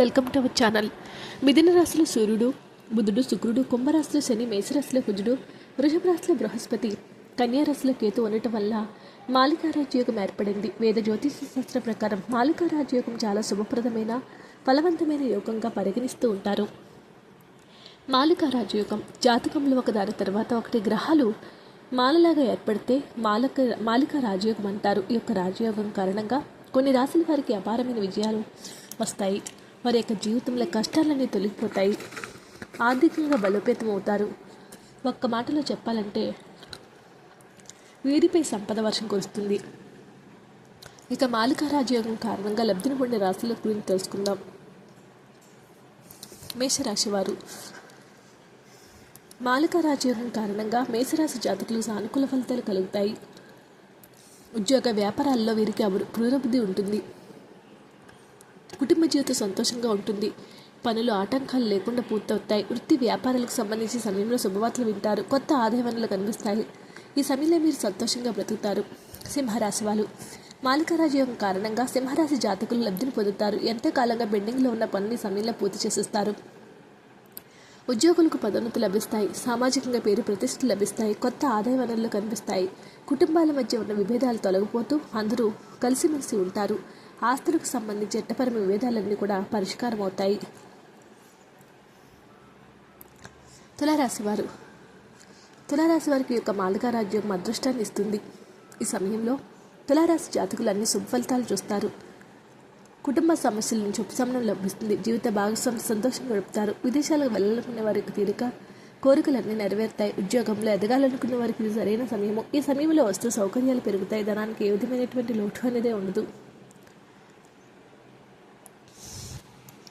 Welcome to our channel. మిథున రాశిలో సూర్యుడు బుధుడు శుక్రుడు కుంభరాశిలో శని మేషరాశిలో కుజుడు వృషభ రాశిలో బృహస్పతి కన్యారాశిలో కేతు ఉండటం వల్ల మాలికారాజయోగం ఏర్పడింది. వేద జ్యోతిష శాస్త్ర ప్రకారం మాలికారాజయోగం చాలా శుభప్రదమైన ఫలవంతమైన యోగంగా పరిగణిస్తూ ఉంటారు. మాలికారాజయోగం జాతకంలో ఒక దాని తర్వాత ఒకటి గ్రహాలు మాలలాగా ఏర్పడితే మాలక మాలిక రాజయోగం అంటారు. ఈ యొక్క రాజయోగం కారణంగా కొన్ని రాశుల వారికి అపారమైన విజయాలు వస్తాయి. వారి యొక్క జీవితంలో కష్టాలన్నీ తొలగిపోతాయి. ఆర్థికంగా బలోపేతం అవుతారు. ఒక్క మాటలో చెప్పాలంటే వీరిపై సంపద వర్షం కురుస్తుంది. ఇక మాలిక రాజయోగం కారణంగా లబ్ధిని పొందే రాశుల గురించి తెలుసుకుందాం. మేషరాశి వారు. మాలిక రాజయోగం కారణంగా మేషరాశి జాతకులకు సానుకూల ఫలితాలు కలుగుతాయి. ఉద్యోగ వ్యాపారాల్లో వీరికి అభి పునరుద్ధి ఉంటుంది. కుటుంబ జీవితం సంతోషంగా ఉంటుంది. పనులు ఆటంకాలు లేకుండా పూర్తవుతాయి. వృత్తి వ్యాపారాలకు సంబంధించి సమయంలో శుభవార్తలు వింటారు. కొత్త ఆదాయ వనరులు కనిపిస్తాయి. ఈ సమయంలో మీరు సంతోషంగా బ్రతుకుతారు. సింహరాశి వాళ్ళు. మాలికారాజు యొక్క కారణంగా సింహరాశి జాతకులు లబ్ధిని పొందుతారు. ఎంతకాలంగా బెండింగ్లో ఉన్న పనిని సమయంలో పూర్తి చేసేస్తారు? ఉద్యోగులకు పదోన్నతి లభిస్తాయి. సామాజికంగా పేరు ప్రతిష్ట లభిస్తాయి. కొత్త ఆదాయ వనరులు కనిపిస్తాయి. కుటుంబాల మధ్య ఉన్న విభేదాలు తొలగిపోతూ అందరూ కలిసిమెలిసి ఉంటారు. ఆస్తులకు సంబంధించి చట్టపరమైన విభేదాలన్నీ కూడా పరిష్కారం అవుతాయి తులారాశి వారు. తులారాశి వారికి యొక్క మాలికారాజ్యం అదృష్టాన్ని ఇస్తుంది. ఈ సమయంలో తులారాశి జాతకులు అన్ని శుభఫలితాలు చూస్తారు. కుటుంబ సమస్యల నుంచి ఉపశమనం లభిస్తుంది. జీవిత భాగస్వామి సంతోషం గడుపుతారు. విదేశాలకు వెళ్ళాలనుకునే వారికి తీరిక కోరికలన్నీ నెరవేరుతాయి. ఉద్యోగంలో ఎదగాలనుకునే వారికి ఇది సరైన సమయము. ఈ సమయంలో వస్తు సౌకర్యాలు పెరుగుతాయి. ధనానికి ఏ విధమైనటువంటి లోటు అనేది ఉండదు.